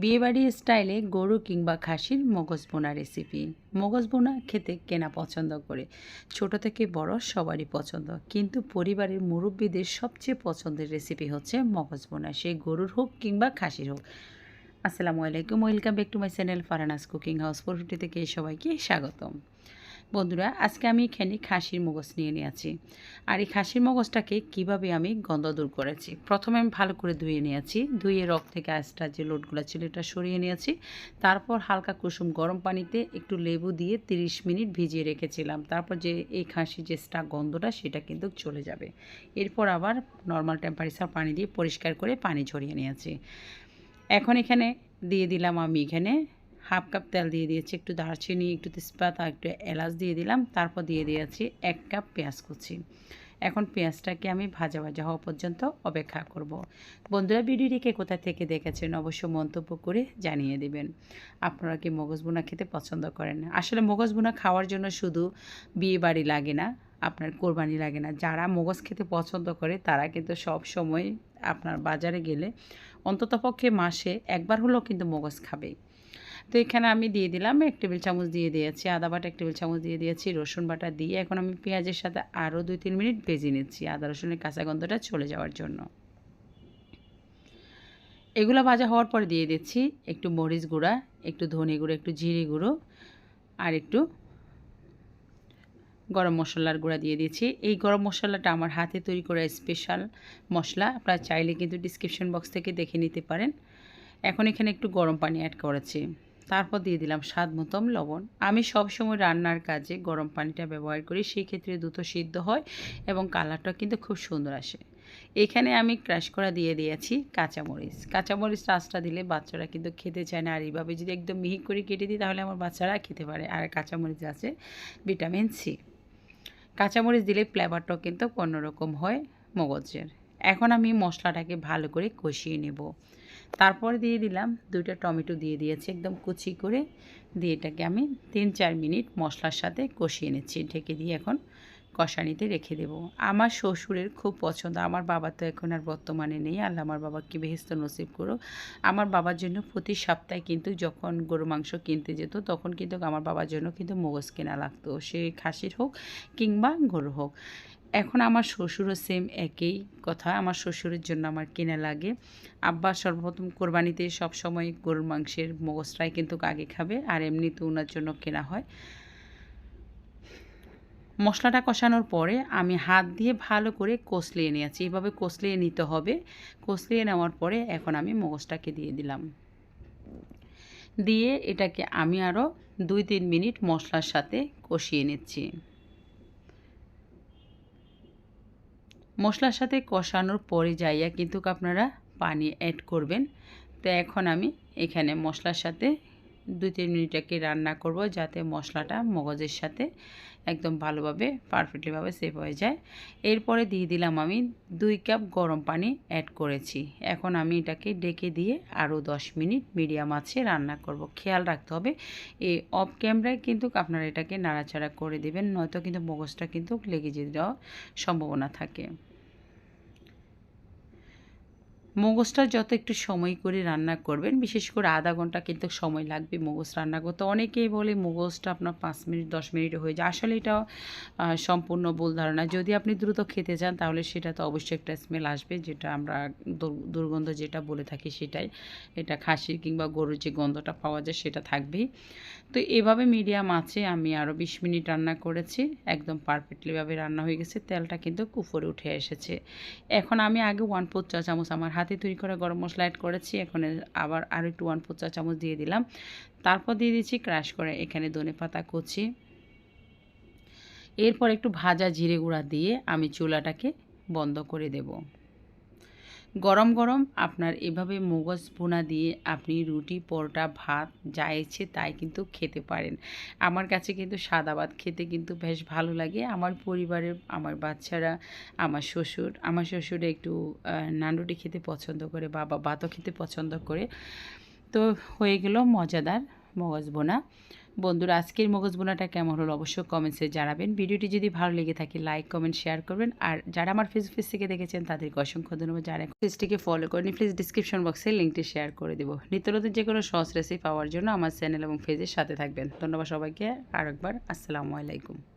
বিয়েবাড়ি স্টাইলে গরু কিংবা খাসির মগজ বোনা রেসিপি। মগজ বোনা খেতে কেনা পছন্দ করে। ছোট থেকে বড় সবারই পছন্দ। কিন্তু পরিবারের মুরব্বীদের সবচেয়ে পছন্দের রেসিপি হচ্ছে মগজ বোনা। সে গরুর হোক কিংবা খাসির হোক। আসসালামু আলাইকুম। Welcome back to my channel Farana's cooking house. Four fifty থেকে সবাইকে স্বাগতম। বন্ধুরা, আজকে আমি এখানে খাসির মগজ নিয়ে নিয়েছি। আর এই খাসির মগজটাকে কীভাবে আমি গন্ধ দূর করেছি? প্রথমে আমি ভালো করে ধুয়ে নিয়েছি। ধুয়ে রক থেকে আঁচটা যে লোটগুলো ছিল এটা সরিয়ে নিয়েছি। তারপর হালকা কুসুম গরম পানিতে একটু লেবু দিয়ে 30 মিনিট ভিজিয়ে রেখেছিলাম। তারপর যে এই খাসির যে স্টা গন্ধটা, সেটা কিন্তু চলে যাবে। এরপর আবার নর্মাল টেম্পারেচার পানি দিয়ে পরিষ্কার করে পানি ঝরিয়ে নিয়েছি। এখন এখানে দিয়ে দিলাম আমি এখানে হাফ কাপ তেল দিয়ে দিয়েছি, একটু দারচিনি, একটু তেজপাতা, একটু এলাচ দিয়ে দিলাম, তারপর দিয়ে দিয়েছি এক কাপ পেঁয়াজ কুচি। এখন পেঁয়াজটাকে আমি ভাজা ভাজা হওয়া পর্যন্ত অপেক্ষা করব। বন্ধুরা ভিডিওটিকে কোথা থেকে দেখেছেন অবশ্য মন্তব্য করে জানিয়ে দিবেন। আপনারা কি মগজ বোনা খেতে পছন্দ করেন? আসলে মগজ বোনা খাওয়ার জন্য শুধু বিয়ে বাড়ি লাগে না, আপনার কোরবানি লাগে না। যারা মগজ খেতে পছন্দ করে, তারা কিন্তু সব সময় আপনার বাজারে গেলে অন্ততপক্ষে মাসে একবার হলেও কিন্তু মগজ খাবেই তো এখানে আমি দিয়ে দিলাম এক টেবিল চামচ দিয়ে দিয়েছি, আদা বাটা এক টেবিল চামচ দিয়ে দিয়েছি, রসুন বাটা দিয়ে এখন আমি পেঁয়াজের সাথে আরও দুই তিন মিনিট ভেজে নিচ্ছি আদা রসুনের কাঁচা গন্ধটা চলে যাওয়ার জন্য। এগুলো ভাজা হওয়ার পরে দিয়ে দিচ্ছি একটু মরিচ গুঁড়া, একটু ধনে গুঁড়ো, একটু জিরে গুঁড়ো আর একটু গরম মশলার গুঁড়া দিয়ে দিয়েছি। এই গরম মশলাটা আমার হাতে তৈরি করা স্পেশাল মশলা, আপনারা চাইলে কিন্তু ডিসক্রিপশন বক্স থেকে দেখে নিতে পারেন। এখন এখানে একটু গরম পানি অ্যাড করেছি। তারপর দিয়ে দিলাম স্বাদ মতন লবণ। আমি সব সময় রান্নার কাজে গরম পানিটা ব্যবহার করি সেই ক্ষেত্রে দ্রুত সিদ্ধ হয় এবং কালারটা কিন্তু খুব সুন্দর আসে। এখানে আমি ক্রাশ করা দিয়ে দিয়েছি কাঁচামরিচ। কাঁচামরিচ রাসটা দিলে বাচ্চারা কিন্তু খেতে চায় না। আর এইভাবে যদি একদম মিহি করে কেটে দিই, তাহলে আমার বাচ্চারা খেতে পারে। আর কাঁচামরিচ আছে ভিটামিন সি। কাঁচামরিচ দিলে ফ্লেভারটাও কিন্তু অন্যরকম হয়, মগজের। এখন আমি মশলাটাকে ভালো করে কষিয়ে নেব। তারপর দিয়ে দিলাম দুইটা টমেটো দিয়ে দিয়েছি, একদম কুচি করে। দিয়ে এটাকে আমি তিন চার মিনিট মশলার সাথে কষিয়ে নিচ্ছি, ঢেকে দিয়ে এখন কষানিতে রেখে দেব। আমার শ্বশুরের খুব পছন্দ, আমার বাবা তো এখন আর বর্তমানে নেই। আল্লাহ আমার বাবাকে বেহেস্ত নসিব করো আমার বাবার জন্য প্রতি সপ্তাহে কিন্তু যখন গরু মাংস কিনতে যেত, তখন কিন্তু আমার বাবার জন্য কিন্তু মগজ কেনা লাগতো। সে খাসির হোক কিংবা গরু হোক। এখন আমার শ্বশুরও সেম একই কথা। আমার শ্বশুরের জন্য আমার কেনা লাগে। আব্বা সর্বপ্রথম কোরবানিতে সব সময় গরুর মাংসের মগজটাই কিন্তু আগে খাবে আর এমনিতে ওনার জন্য কেনা হয়। মশলাটা কষানোর পরে আমি হাত দিয়ে ভালো করে কষলিয়ে নিয়েছি। এভাবে কষলিয়ে নিতে হবে। কষলিয়ে নেওয়ার পরে এখন আমি মগজটাকে দিয়ে দিলাম। দিয়ে এটাকে আমি আরও দুই তিন মিনিট মশলার সাথে কষিয়ে নিচ্ছি। মশলার সাথে কষানোর পরে যাইয়া কিন্তু আপনারা পানি অ্যাড করবেন। তো এখন আমি এখানে মশলার সাথে দু তিন মিনিটাকে রান্না করব যাতে মশলাটা মগজের সাথে একদম ভালোভাবে পারফেক্টলিভাবে সেভ হয়ে যায়। এরপরে দিয়ে দিলাম আমি দুই কাপ গরম পানি অ্যাড করেছি। এখন আমি এটাকে ডেকে দিয়ে আরও দশ মিনিট মিডিয়াম আছে রান্না করব। খেয়াল রাখতে হবে এই অফ ক্যামেরায় কিন্তু আপনারা এটাকে নাড়াচাড়া করে দেবেন, নয়তো কিন্তু মগজটা কিন্তু লেগে যেতে দেওয়ার সম্ভাবনা থাকে। মগজটা যত একটু সময় করে রান্না করবেন, বিশেষ করে আধা ঘণ্টা কিন্তু সময় লাগবে মগজ রান্না করতে। অনেকেই বলে মগজটা আপনার পাঁচ মিনিট, দশ মিনিটে হয়ে যায়। আসলে এটা সম্পূর্ণ ভুল ধারণা। যদি আপনি দ্রুত খেতে চান, তাহলে সেটা তো অবশ্যই একটা স্মেল আসবে, যেটা আমরা দুর্গন্ধ যেটা বলে থাকি সেটাই। এটা খাসির কিংবা গরুর যে গন্ধটা পাওয়া যায় সেটা থাকবেই। তো এভাবে মিডিয়াম আছে, আমি আরও বিশ মিনিট রান্না করেছি, একদম পারফেক্টলিভাবে রান্না হয়ে গেছে, তেলটা কিন্তু কুফরে উঠে এসেছে। এখন আমি আগে ওয়ান ফোর চা চামচ আমার হাতে তৈরি করা গরম মশলা অ্যাড করেছি। এখন আবার আরও একটু ওয়ান ফোর চা চামচ দিয়ে দিলাম। তারপর দিয়ে দিচ্ছি ক্রাশ করে এখানে ধনে পাতা কুচি। এরপর একটু ভাজা জিরে গুঁড়া দিয়ে আমি চুলাটাকে বন্ধ করে দেব। গরম গরম আপনার এভাবে মগজ বোনা দিয়ে আপনি রুটি, পরোটা, ভাত যা ইচ্ছে তাই কিন্তু খেতে পারেন। আমার কাছে কিন্তু সাদা ভাত খেতে কিন্তু বেশ ভালো লাগে। আমার পরিবারের, আমার বাচ্চারা, আমার শ্বশুর, আমার শ্বশুরে একটু নান রুটি খেতে পছন্দ করে, বাবা ভাতও খেতে পছন্দ করে। তো হয়ে গেল মজাদার। মগজ বোনা। বন্ধুরা, আজকের মগজ বোনাটা কেমন হলো অবশ্যই কমেন্টসে জানাবেন। ভিডিওটি যদি ভালো লেগে থাকে লাইক কমেন্ট শেয়ার করবেন। আর যারা আমার ফেসবুক পেজ থেকে দেখেছেন, তাদেরকে অসংখ্য ধন্যবাদ। যারা পেজটিকে ফলো করেনি প্লিজ ডিসক্রিপশন বক্সে লিঙ্কটি শেয়ার করে দেবো। নিত্য নতুন যে কোনো সহজ রেসিপি পাওয়ার জন্য আমার চ্যানেল এবং পেজের সাথে থাকবেন। ধন্যবাদ সবাইকে। আর একবার আসসালামু আলাইকুম।